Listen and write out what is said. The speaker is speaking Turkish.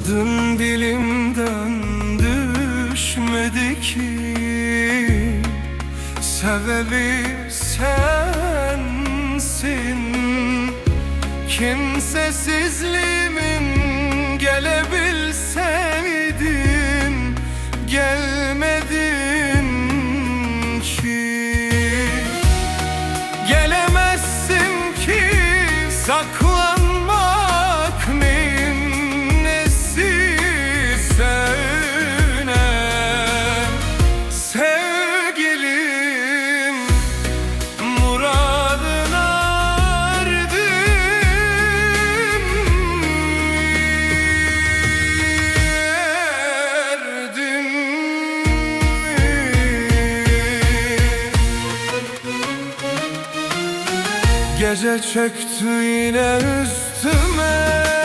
Adın dilimden düşmedi ki. Seveli sensin. Kimsesizlik Gece çöktü yine üstüme.